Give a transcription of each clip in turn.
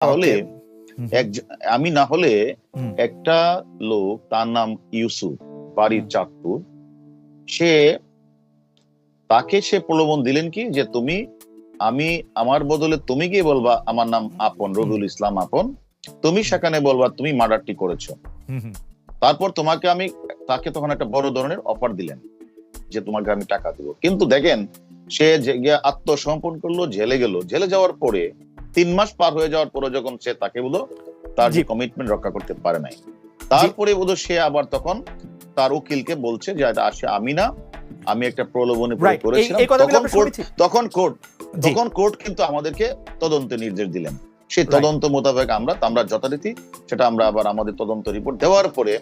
তাহলে। আমি না হলে একটা লোক তার নাম ইউসুফ বাড়ির চাঁদপুর। সে তাকে সে প্রলোভন দিলেন কি? যে তুমি আমি আমার বদলে তুমি গিয়ে বলবা আমার নাম আপন রবিউল ইসলাম আপন। তুমি সেখানে বলবা তুমি মার্ডারটি করেছ। তারপর তোমাকে আমি তাকে তখন একটা বড় ধরনের অফার দিলেন যে তোমাকে আমি টাকা দিব। কিন্তু দেখেন সে আত্মসমর্পণ করল জেলে গেল। জেলে যাওয়ার পরে তিন মাস পার হয়ে যাওয়ার পরে যখন সে তাকে বলো তার যে কমিটমেন্ট রক্ষা করতে পারে নাই। তারপরে বোধ সে আবার তখন তার উকিলকে বলছে যে এটা আসে আমি না আমি একটা প্রলোভনে করেছিলাম তখন কোর্ট তখন কোর্ট তখন কোর্ট কিন্তু আমাদেরকে তদন্তে নির্দেশ দিলেন। সেই তদন্ত মোতাবেক আমরা আমরা যথারীতি সেটা আমরা আবার আমাদের তদন্ত রিপোর্ট দেওয়ার পরে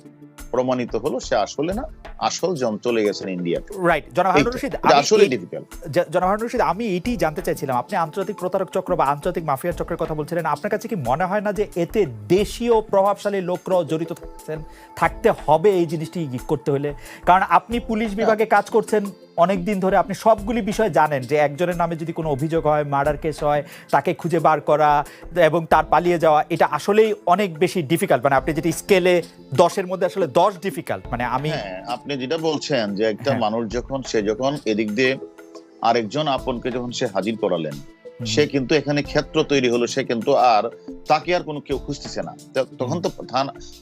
প্রমাণিত হলো সে আসলে না আসল চলে গেছেন ইন্ডিয়াতে। রাইট জনাব হারুন রশিদ আসলে ডিফিকাল্ট জ- জনাব হারুন রশিদ আমি এটি জানতে চাইছিলাম। আপনি আন্তর্জাতিক প্রতারক চক্র বা আন্তর্জাতিক মাফিয়া চক্রের কথা বলছিলেন। আপনার কাছে কি মনে হয় না যে এতে দেশীয় প্রভাবশালী লোকরাও জড়িত থাকছেন? থাকতে হবে এই জিনিসটি করতে হলে। কারণ আপনি পুলিশ বিভাগে কাজ করছেন অনেক দিন ধরে আপনি সবগুলি বিষয় জানেন যে একজনের নামে যদি কোনো অভিযোগ হয় মার্ডার কেস হয় তাকে খুঁজে বার করা এবং তার পালিয়ে যাওয়া এটা আসলেই অনেক বেশি ডিফিকাল্ট মানে আপনি যেটি স্কেলে দশের মধ্যে আসলে দশ ডিফিকাল্ট মানে আমি হ্যাঁ আপনি যেটা বলছেন যে একটা হ্যাঁ। মানুষ যখন সে যখন এদিক দিয়ে আরেকজন আপনকে যখন সে হাজির করালেন সে কিন্তু এখানে ক্ষেত্র তৈরি হলো সে কিন্তু আর তাকে আর কোনো কেউ খুঁজতেছে না। তখন তো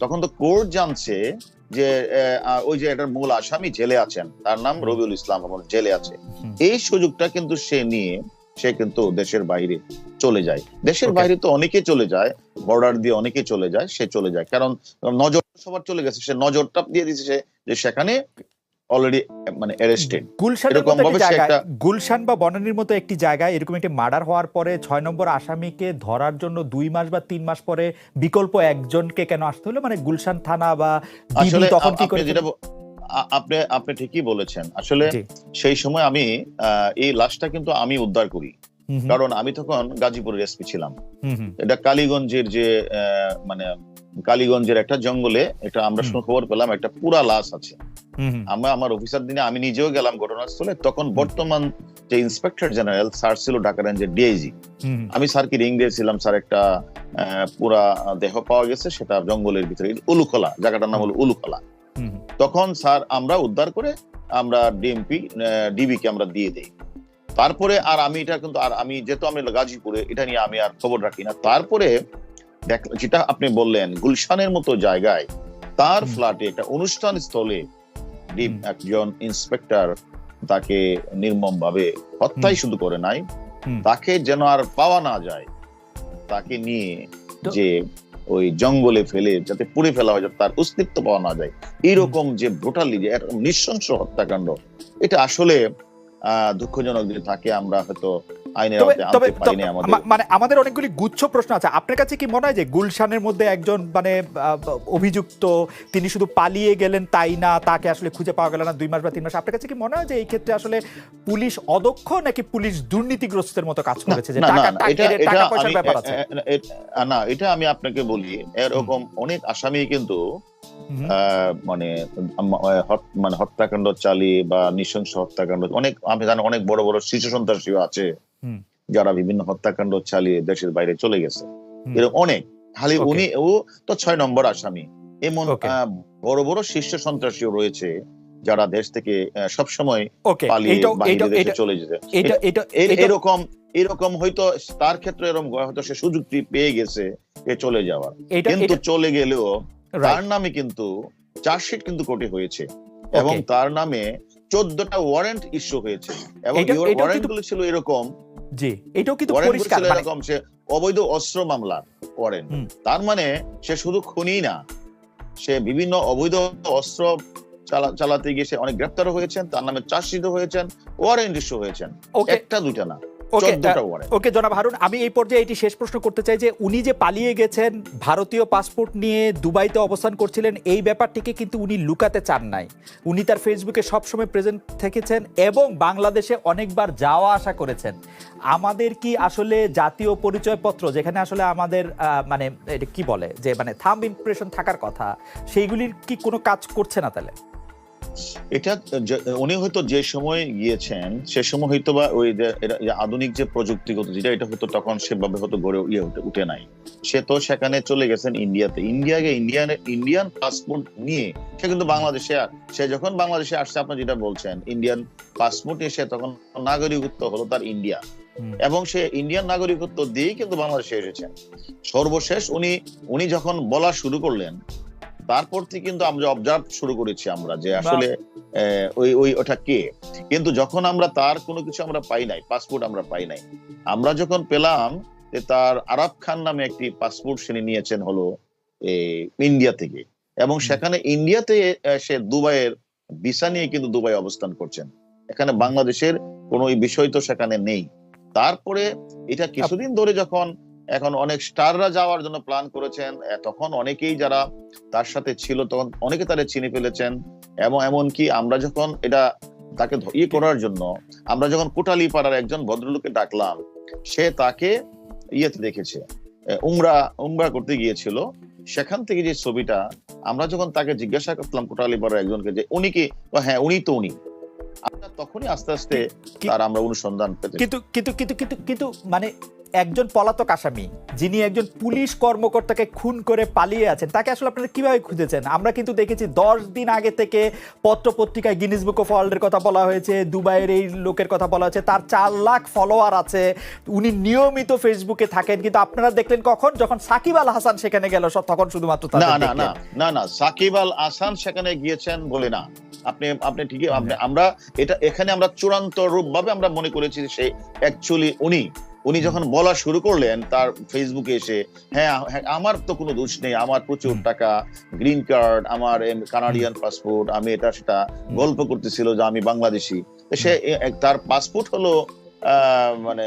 তখন তো কোর্ট জানছে যে ওই যে এটার মূল আসামি জেলে আছেন। তার নাম রবিউল ইসলাম জেলে আছে। এই সুযোগটা কিন্তু সে নিয়ে সে কিন্তু দেশের বাইরে চলে যায়। দেশের বাইরে তো অনেকে চলে যায় বর্ডার দিয়ে অনেকে চলে যায় সে চলে যায়। কারণ নজর সবার চলে গেছে সে নজরটা দিয়ে দিচ্ছে সে যে সেখানে অলরেডি মানে অ্যারেস্টেড গুলশানের এরকম ভাবে একটা- গুলশান বা বনানীর মতো একটি জায়গায় এরকম একটি মার্ডার হওয়ার পরে ছয় নম্বর আসামিকে ধরার জন্য দুই মাস বা তিন মাস পরে বিকল্প একজনকে কেন আসতে হলো? মানে গুলশান থানা বা আসলে তখন কি করে আপনি আপনি ঠিকই বলেছেন। আসলে সেই সময় আমি এই লাশটা কিন্তু আমি উদ্ধার করি। কারণ আমি তখন গাজীপুরের এসপি ছিলাম। এটা কালীগঞ্জের যে মানে কালীগঞ্জের একটা জঙ্গলে এটা আমরা শুনে খবর পেলাম একটা পুরা লাশ আছে। আমরা আমার অফিসার দিনে আমি নিজেও গেলাম ঘটনাস্থলে। তখন বর্তমান যে ইন্সপেক্টর জেনারেল স্যার ছিল ঢাকা রেঞ্জের ডিআইজি আমি স্যারকে রিং দিয়েছিলাম স্যার একটা আহ, পুরা দেহ পাওয়া গেছে সেটা জঙ্গলের ভিতরে উলুখলা জায়গাটার নাম হলো উলুখলা। তখন স্যার আমরা উদ্ধার করে আমরা ডিএমপি ডিবি কে আমরা দিয়ে দেই। তারপরে আর আমি এটা কিন্তু আর আমি যেহেতু আমি গাজীপুরে এটা নিয়ে আমি আর খবর রাখি না। তারপরে যেটা আপনি বললেন গুলশানের মতো জায়গায় তার ফ্ল্যাটে একটা অনুষ্ঠান স্থলে একজন ইন্সপেক্টর তাকে নির্মম ভাবে হত্যাই শুধু করে নাই তাকে যেন আর পাওয়া না যায় তাকে নিয়ে যে ওই জঙ্গলে ফেলে যাতে পুড়ে ফেলা হয়, যাতে তার অস্তিত্ব পাওয়া না যায়। এইরকম যে ভোটালি যে একটা নৃশংস হত্যাকাণ্ড, এটা আসলে দুঃখজনক যে থাকে আমরা হয়তো মানে আমাদের অনেকগুলি গুচ্ছ প্রশ্ন আছে। আপনার কাছে কি মনে হয় যে গুলশানের মধ্যে একজন মানে অভিযুক্ত তিনি শুধু পালিয়ে গেলেন তাই না তাকে আসলে খুঁজে পাওয়া গেল না দুই মাস বা তিন মাস? আপনার কাছে কি মনে হয় যে এই ক্ষেত্রে আসলে পুলিশ অদক্ষ নাকি পুলিশ দুর্নীতিগ্রস্তের মতো কাজ করেছে? যে টাকা টাকা- পয়সার ব্যাপার আছে। না এটা আমি আপনাকে বলি এরকম অনেক আসামি কিন্তু মানে মানে হত্যাকাণ্ড চালিয়ে বা নৃশংস হত্যাকাণ্ড অনেক আমি জানি অনেক বড় বড় শিশু সন্ত্রাসীও আছে যারা বিভিন্ন হত্যাকাণ্ড চালিয়ে দেশের বাইরে চলে গেছে। এরকম অনেক। খালি উনি ও তো ছয় নম্বর আসামি। এমন বড় বড় শীর্ষ সন্ত্রাসীও রয়েছে যারা দেশ থেকে সবসময় পালিয়ে এইটাও দেশে চলে যেতে এটা এটা এরকম এরকম হয়তো তার ক্ষেত্রে এরকম হয়তো সে সুযোগটি পেয়ে গেছে এ চলে যাওয়ার। কিন্তু চলে গেলেও তার নামে কিন্তু চার্জশিট কিন্তু কোর্টে হয়েছে এবং তার নামে চোদ্দটা ওয়ারেন্ট ইস্যু হয়েছে এবং ওয়ারেন্টগুলো ছিল এরকম। জি এটাও কিন্তু পরিষ্কার মানে এরকম সে অবৈধ অস্ত্র মামলা ওয়ারেন্ট তার মানে সে শুধু খুনি না সে বিভিন্ন অবৈধ অস্ত্র চালাতে গিয়ে সে অনেক গ্রেপ্তার হয়েছেন তার নামে চার্জশিট হয়েছেন ওয়ারেন্ট ইস্যু হয়েছেন। একটা দুইটা না। ওকে জনাব হারুন আমি এই পর্যায়ে এটি শেষ প্রশ্ন করতে চাই যে উনি যে পালিয়ে গেছেন ভারতীয় পাসপোর্ট নিয়ে দুবাইতে অবস্থান করছিলেন এই ব্যাপারটিকে কিন্তু উনি লুকাতে চান নাই। উনি তার ফেসবুকে সবসময় প্রেজেন্ট থেকেছেন এবং বাংলাদেশে অনেকবার যাওয়া আসা করেছেন। আমাদের কি আসলে জাতীয় পরিচয়পত্র যেখানে আসলে আমাদের মানে এটা কি বলে? যে মানে থাম ইমপ্রেশন থাকার কথা সেইগুলির কি কোনো কাজ করছে না তাহলে? এটা উনি হয়তো যে সময় গিয়েছেন সে সময় হয়তো বা ওই যে আধুনিক যে প্রযুক্তিগত যেটা এটা হয়তো তখন সেভাবে হয়তো গড়ে ইয়ে উঠে- উঠে নাই। সে তো সেখানে চলে গেছেন ইন্ডিয়াতে। ইন্ডিয়াকে ইন্ডিয়ান ইন্ডিয়ান পাসপোর্ট নিয়ে সে কিন্তু বাংলাদেশে সে যখন বাংলাদেশে আসছে আপনি যেটা বলছেন ইন্ডিয়ান পাসপোর্ট নিয়ে সে তখন নাগরিকত্ব হলো তার ইন্ডিয়া। এবং সে ইন্ডিয়ান নাগরিকত্ব দিয়েই কিন্তু বাংলাদেশে এসেছেন। সর্বশেষ উনি উনি যখন বলা শুরু করলেন তারপর থেকে কিন্তু আমরা অবজার্ভ শুরু করেছি আমরা যে আসলে ওই ওই ওটা কে? কিন্তু যখন আমরা তার কোনো কিছু আমরা পাই নাই পাসপোর্ট আমরা পাই নাই আমরা যখন পেলাম যে তার আরব খান নামে একটি পাসপোর্ট সে নিয়েছেন হলো ইন্ডিয়া থেকে। এবং সেখানে ইন্ডিয়াতে সে দুবাইয়ের ভিসা নিয়ে কিন্তু দুবাই অবস্থান করছেন। এখানে বাংলাদেশের কোনো বিষয় তো সেখানে নেই। তারপরে এটা কিছুদিন ধরে যখন এখন অনেক স্টাররা যাওয়ার জন্য প্ল্যান করেছেন। তখন অনেকেই যারা তার সাথে ছিল তখন অনেকে তারা চিনে ফেলেছেন। এবং এমনকি আমরা যখন এটা তাকে ইয়ে করার জন্য আমরা যখন কোটালি পাড়ার একজন ভদ্রলোককে ডাকলাম সে তাকে ইয়েতে দেখেছে। উমরা উমরা করতে গিয়েছিল। সেখান থেকে যে ছবিটা আমরা যখন তাকে জিজ্ঞাসা করলাম কোটালি পাড়ার একজনকে যে উনি কি? হ্যাঁ উনি তো উনি। আমরা তখনই আস্তে আস্তে তার আমরা অনুসন্ধান পেতে কিন্তু কিন্তু কিন্তু কিন্তু কিন্তু মানে একজন পলাতক আসামি যিনি একজন পুলিশ কর্মকর্তাকে খুন করে পালিয়ে আছেন তাকে আসলে আপনারা কীভাবে খুঁজেছেন? আমরা কিন্তু দেখেছি দশ দিন আগে থেকে পত্র পত্রিকায় গিনিস বুক অফ ওয়ার্ল্ডের কথা বলা হয়েছে দুবাইয়ের এই লোকের কথা বলা হয়েছে তার চার লাখ ফলোয়ার আছে উনি নিয়মিত ফেসবুকে থাকেন কিন্তু আপনারা দেখলেন কখন? যখন সাকিব আল হাসান সেখানে গেল সব তখন শুধুমাত্র না না না না না সাকিব আল হাসান সেখানে গিয়েছেন বলে না। আপনি আপনি ঠিকই আপনি আমরা এটা এখানে আমরা চূড়ান্ত রূপ ভাবে আমরা মনে করেছি সে অ্যাকচুয়ালি উনি। উনি যখন বলা শুরু করলেন তার ফেসবুকে এসে হ্যাঁ হ্যাঁ, আমার তো কোনো দোষ নেই আমার প্রচুর টাকা গ্রিন কার্ড আমার কানাডিয়ান পাসপোর্ট আমি এটা সেটা গল্প করতেছিল যে আমি বাংলাদেশি। সে তার পাসপোর্ট হলো মানে।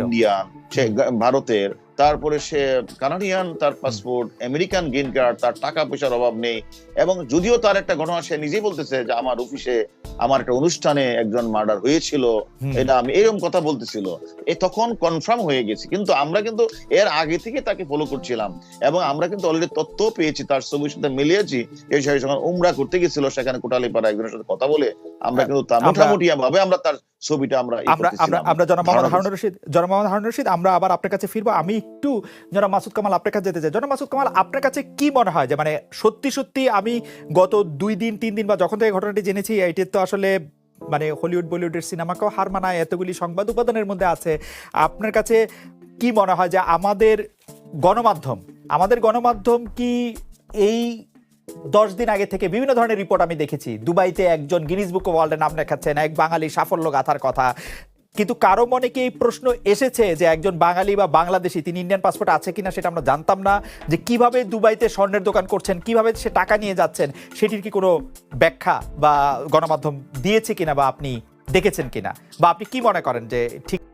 ইন্ডিয়ান সে ভারতের। তারপরে সে কানাডিয়ান তার পাসপোর্ট আমেরিকান গ্রিন কার্ড তার টাকা পয়সার অভাব নেই এবং যদিও তার একটা ঘটনা সে নিজেই বলতেছে যে আমার অফিসে আমার একটা অনুষ্ঠানে একজন মার্ডার হয়েছিল এটা আমি এরকম কথা বলতেছিল। এ তখন কনফার্ম হয়ে গেছে কিন্তু আমরা কিন্তু এর আগে থেকে তাকে ফলো করছিলাম এবং আমরা কিন্তু অলরেডি তথ্য পেয়েছি তার ছবির সাথে মিলিয়েছি এই সাথে যখন উমরা করতে গেছিল সেখানে কোটালীপাড়া একজনের সাথে কথা বলে আমরা কিন্তু মোটামুটি ভাবে আমরা তার ছবিটা আমরা আমরা আমরা জনাব মোহাম্মদ হারুন রশিদ জনাব মোহাম্মদ হারুন রশিদ আমরা আবার আপনার কাছে ফিরবো। আমি একটু জনাব মাসুদ কামাল আপনার কাছে যেতে চাই। জনাব মাসুদ কামাল আপনার কাছে কি মনে হয়? যে মানে সত্যি সত্যি আমি গত দুই দিন তিন দিন বা যখন থেকে ঘটনাটি জেনেছি এটির তো আসলে মানে হলিউড বলিউডের সিনেমাকেও হার মানায়, এতগুলি সংবাদ উপাদানের মধ্যে আছে। আপনার কাছে কি মনে হয় যে আমাদের গণমাধ্যম আমাদের গণমাধ্যম কি এই দশ দিন আগে থেকে বিভিন্ন ধরনের রিপোর্ট আমি দেখেছি? দুবাইতে একজন গিনিস বুক ওয়ার্ল্ডে নাম লেখাচ্ছেন, এক বাঙালি সাফল্য গাথার কথা। কিন্তু কারও মনে কি এই প্রশ্ন এসেছে যে একজন বাঙালি বা বাংলাদেশি, তিনি ইন্ডিয়ান পাসপোর্ট আছে কিনা সেটা আমরা জানতাম না, যে কীভাবে দুবাইতে স্বর্ণের দোকান করছেন, কীভাবে সে টাকা নিয়ে যাচ্ছেন, সেটির কি কোনো ব্যাখ্যা বা গণমাধ্যম দিয়েছে কিনা বা আপনি দেখেছেন কিনা? বা আপনি কি মনে করেন যে ঠিক